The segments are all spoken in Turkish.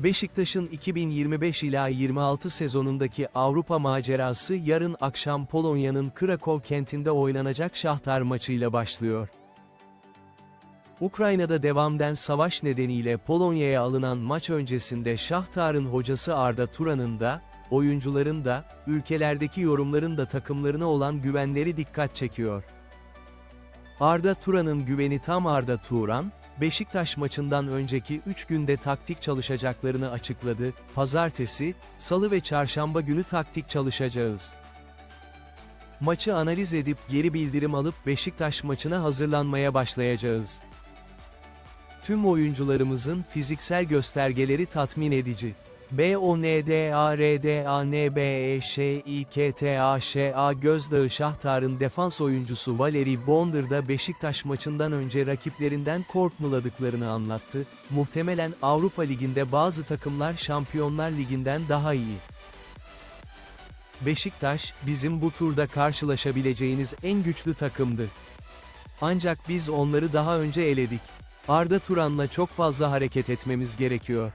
Beşiktaş'ın 2025 ila 26 sezonundaki Avrupa macerası yarın akşam Polonya'nın Krakow kentinde oynanacak Şahtar maçıyla başlıyor. Ukrayna'da devamden savaş nedeniyle Polonya'ya alınan maç öncesinde Şahtar'ın hocası Arda Turan'ın da, oyuncuların da, ülkelerdeki yorumların da takımlarına olan güvenleri dikkat çekiyor. Arda Turan'ın güveni tam Arda Turan, Beşiktaş maçından önceki 3 günde taktik çalışacaklarını açıkladı, pazartesi, salı ve çarşamba günü taktik çalışacağız. Maçı analiz edip geri bildirim alıp Beşiktaş maçına hazırlanmaya başlayacağız. Tüm oyuncularımızın fiziksel göstergeleri tatmin edici. B O N D A R D A N B E Gözdağı Şahtar'ın defans oyuncusu Valeri Bonder da Beşiktaş maçından önce rakiplerinden korkmuladıklarını anlattı. Muhtemelen Avrupa Ligi'nde bazı takımlar Şampiyonlar Ligi'nden daha iyi. Beşiktaş, bizim bu turda karşılaşabileceğiniz en güçlü takımdı. Ancak biz onları daha önce eledik. Arda Turan'la çok fazla hareket etmemiz gerekiyor.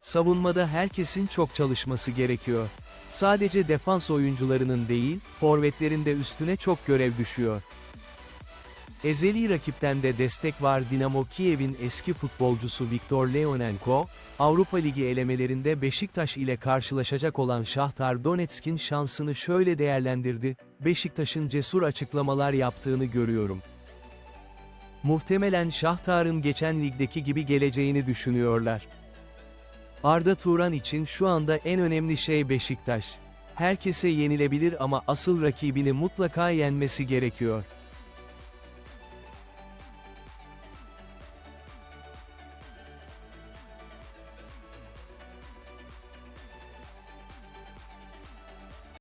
Savunmada herkesin çok çalışması gerekiyor. Sadece defans oyuncularının değil, forvetlerin de üstüne çok görev düşüyor. Ezeli rakipten de destek var Dinamo Kiev'in eski futbolcusu Viktor Leonenko, Avrupa Ligi elemelerinde Beşiktaş ile karşılaşacak olan Şahtar Donetsk'in şansını şöyle değerlendirdi, Beşiktaş'ın cesur açıklamalar yaptığını görüyorum. Muhtemelen Şahtar'ın geçen ligdeki gibi geleceğini düşünüyorlar. Arda Turan için şu anda en önemli şey Beşiktaş. Herkese yenilebilir ama asıl rakibini mutlaka yenmesi gerekiyor.